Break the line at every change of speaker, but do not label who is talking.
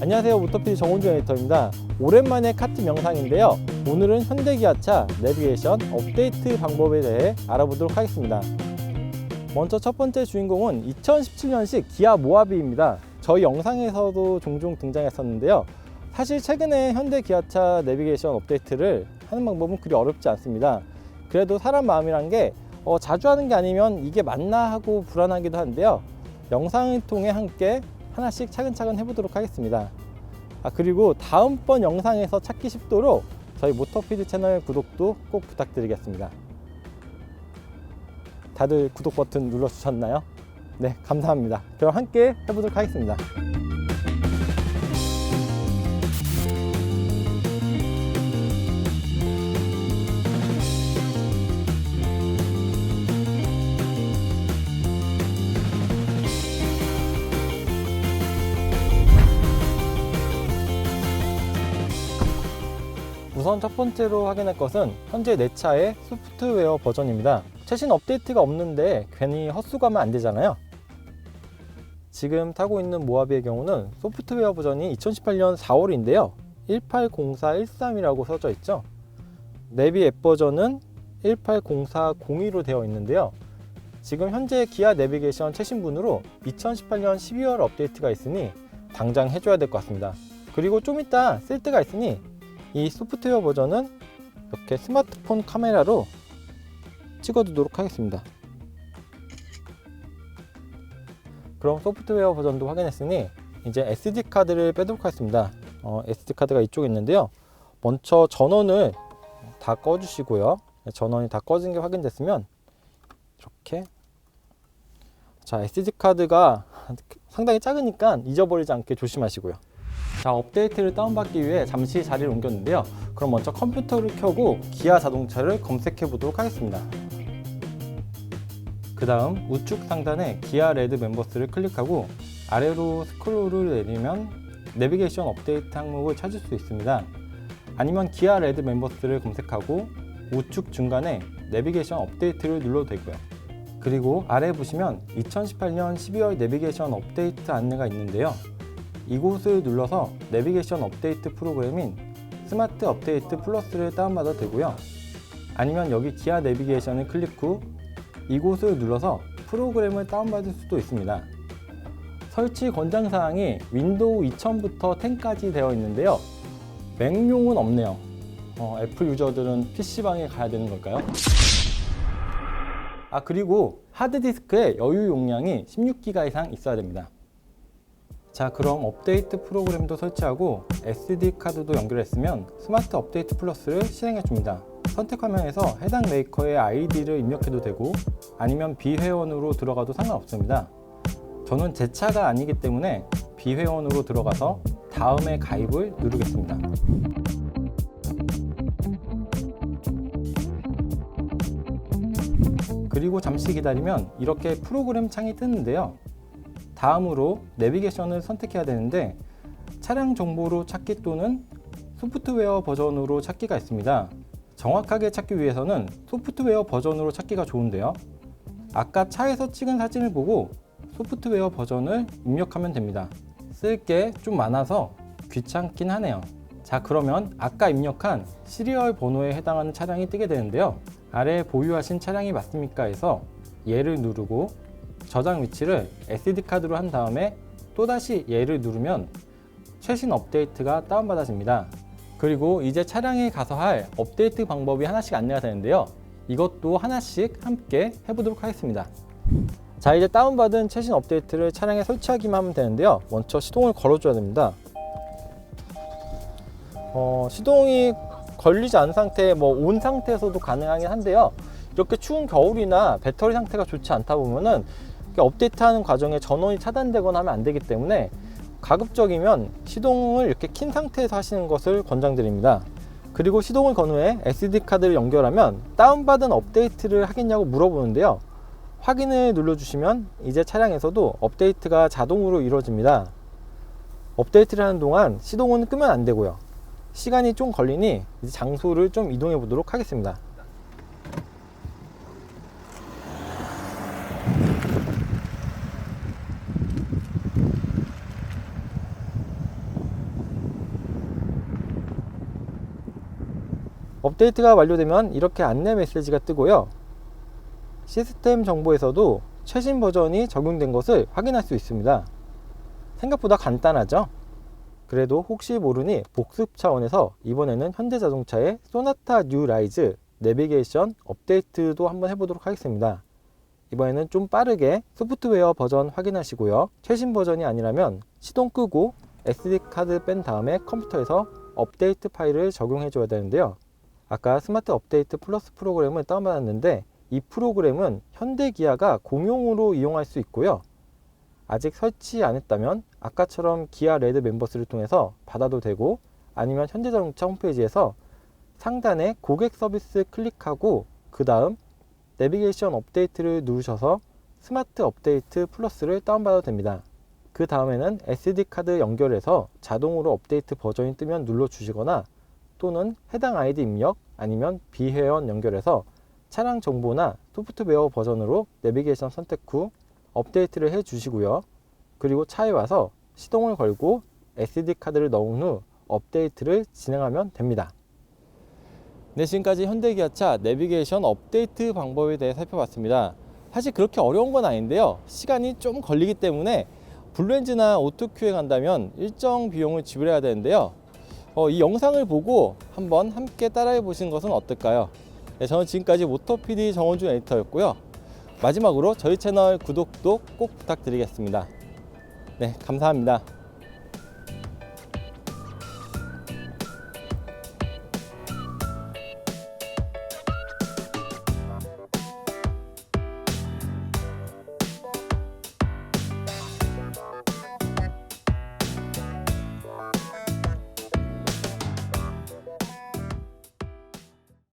안녕하세요. 모터피디 정원주 에디터입니다. 오랜만에 카트 영상인데요. 오늘은 현대기아차 내비게이션 업데이트 방법에 대해 알아보도록 하겠습니다. 먼저 첫 번째 주인공은 2017년식 기아 모하비입니다. 저희 영상에서도 종종 등장했었는데요. 사실 최근에 현대 기아차 내비게이션 업데이트를 하는 방법은 그리 어렵지 않습니다. 그래도 사람 마음이란 게 어, 자주 하는 게 아니면 이게 맞나 하고 불안하기도 한데요. 영상을 통해 함께 하나씩 차근차근 해보도록 하겠습니다. 아, 그리고 다음번 영상에서 찾기 쉽도록 저희 모터피드 채널 구독도 꼭 부탁드리겠습니다. 다들 구독 버튼 눌러주셨나요? 네, 감사합니다. 그럼 함께 해보도록 하겠습니다. 우선 첫 번째로 확인할 것은 현재 내 차의 소프트웨어 버전입니다. 최신 업데이트가 없는데 괜히 헛수고하면 안 되잖아요. 지금 타고 있는 모하비의 경우는 소프트웨어 버전이 2018년 4월인데요. 180413이라고 써져 있죠. 내비 앱 버전은 180402로 되어 있는데요. 지금 현재 기아 내비게이션 최신분으로 2018년 12월 업데이트가 있으니 당장 해줘야 될 것 같습니다. 그리고 좀 이따 쓸 때가 있으니 이 소프트웨어 버전은 이렇게 스마트폰 카메라로 찍어두도록 하겠습니다. 그럼 소프트웨어 버전도 확인했으니 이제 SD 카드를 빼도록 하겠습니다. 어, SD 카드가 이쪽에 있는데요. 먼저 전원을 다 꺼주시고요. 전원이 다 꺼진 게 확인됐으면 이렇게 자 SD 카드가 상당히 작으니까 잊어버리지 않게 조심하시고요. 자 업데이트를 다운받기 위해 잠시 자리를 옮겼는데요. 그럼 먼저 컴퓨터를 켜고 기아 자동차를 검색해 보도록 하겠습니다. 그 다음 우측 상단에 기아 레드 멤버스를 클릭하고 아래로 스크롤을 내리면 내비게이션 업데이트 항목을 찾을 수 있습니다. 아니면 기아 레드 멤버스를 검색하고 우측 중간에 내비게이션 업데이트를 눌러도 되고요. 그리고 아래 보시면 2018년 12월 내비게이션 업데이트 안내가 있는데요 이곳을 눌러서 내비게이션 업데이트 프로그램인 스마트 업데이트 플러스를 다운받아도 되고요. 아니면 여기 기아 내비게이션을 클릭 후 이곳을 눌러서 프로그램을 다운받을 수도 있습니다. 설치 권장 사항이 윈도우 2000부터 10까지 되어 있는데요. 맥용은 없네요. 어, 애플 유저들은 PC방에 가야 되는 걸까요? 아, 그리고 하드디스크의 여유 용량이 16기가 이상 있어야 됩니다. 자 그럼 업데이트 프로그램도 설치하고 SD 카드도 연결했으면 스마트 업데이트 플러스를 실행해 줍니다. 선택 화면에서 해당 메이커의 아이디를 입력해도 되고 아니면 비회원으로 들어가도 상관없습니다. 저는 제 차가 아니기 때문에 비회원으로 들어가서 다음에 가입을 누르겠습니다. 그리고 잠시 기다리면 이렇게 프로그램 창이 뜨는데요. 다음으로 내비게이션을 선택해야 되는데 차량 정보로 찾기 또는 소프트웨어 버전으로 찾기가 있습니다. 정확하게 찾기 위해서는 소프트웨어 버전으로 찾기가 좋은데요. 아까 차에서 찍은 사진을 보고 소프트웨어 버전을 입력하면 됩니다. 쓸 게 좀 많아서 귀찮긴 하네요. 자 그러면 아까 입력한 시리얼 번호에 해당하는 차량이 뜨게 되는데요. 아래 보유하신 차량이 맞습니까 해서 얘를 누르고 저장 위치를 SD카드로 한 다음에 또다시 얘를 누르면 최신 업데이트가 다운받아집니다. 그리고 이제 차량에 가서 할 업데이트 방법이 하나씩 안내가 되는데요. 이것도 하나씩 함께 해보도록 하겠습니다. 자 이제 다운받은 최신 업데이트를 차량에 설치하기만 하면 되는데요. 먼저 시동을 걸어줘야 됩니다. 어, 시동이 걸리지 않은 상태, 뭐 온 상태에서도 가능하긴 한데요. 이렇게 추운 겨울이나 배터리 상태가 좋지 않다 보면은 업데이트하는 과정에 전원이 차단되거나 하면 안 되기 때문에 가급적이면 시동을 이렇게 킨 상태에서 하시는 것을 권장드립니다. 그리고 시동을 건 후에 SD카드를 연결하면 다운받은 업데이트를 하겠냐고 물어보는데요. 확인을 눌러주시면 이제 차량에서도 업데이트가 자동으로 이루어집니다. 업데이트를 하는 동안 시동은 끄면 안 되고요. 시간이 좀 걸리니 이제 장소를 좀 이동해 보도록 하겠습니다. 업데이트가 완료되면 이렇게 안내 메시지가 뜨고요. 시스템 정보에서도 최신 버전이 적용된 것을 확인할 수 있습니다. 생각보다 간단하죠? 그래도 혹시 모르니 복습 차원에서 이번에는 현대자동차의 소나타 뉴 라이즈 내비게이션 업데이트도 한번 해보도록 하겠습니다. 이번에는 좀 빠르게 소프트웨어 버전 확인하시고요. 최신 버전이 아니라면 시동 끄고 SD 카드 뺀 다음에 컴퓨터에서 업데이트 파일을 적용해 줘야 되는데요. 아까 스마트 업데이트 플러스 프로그램을 다운받았는데 이 프로그램은 현대 기아가 공용으로 이용할 수 있고요. 아직 설치 안 했다면 아까처럼 기아 레드 멤버스를 통해서 받아도 되고 아니면 현대자동차 홈페이지에서 상단에 고객 서비스 클릭하고 그 다음 내비게이션 업데이트를 누르셔서 스마트 업데이트 플러스를 다운받아도 됩니다. 그 다음에는 SD 카드 연결해서 자동으로 업데이트 버전이 뜨면 눌러주시거나 또는 해당 아이디 입력 아니면 비회원 연결해서 차량 정보나 소프트웨어 버전으로 내비게이션 선택 후 업데이트를 해 주시고요. 그리고 차에 와서 시동을 걸고 SD 카드를 넣은 후 업데이트를 진행하면 됩니다. 네, 지금까지 현대기아차 내비게이션 업데이트 방법에 대해 살펴봤습니다. 사실 그렇게 어려운 건 아닌데요. 시간이 좀 걸리기 때문에 블루엔즈나 오토큐에 간다면 일정 비용을 지불해야 되는데요. 어, 이 영상을 보고 한번 함께 따라해 보시는 것은 어떨까요? 네, 저는 지금까지 모터PD 정원준 에디터였고요. 마지막으로 저희 채널 구독도 꼭 부탁드리겠습니다. 네, 감사합니다.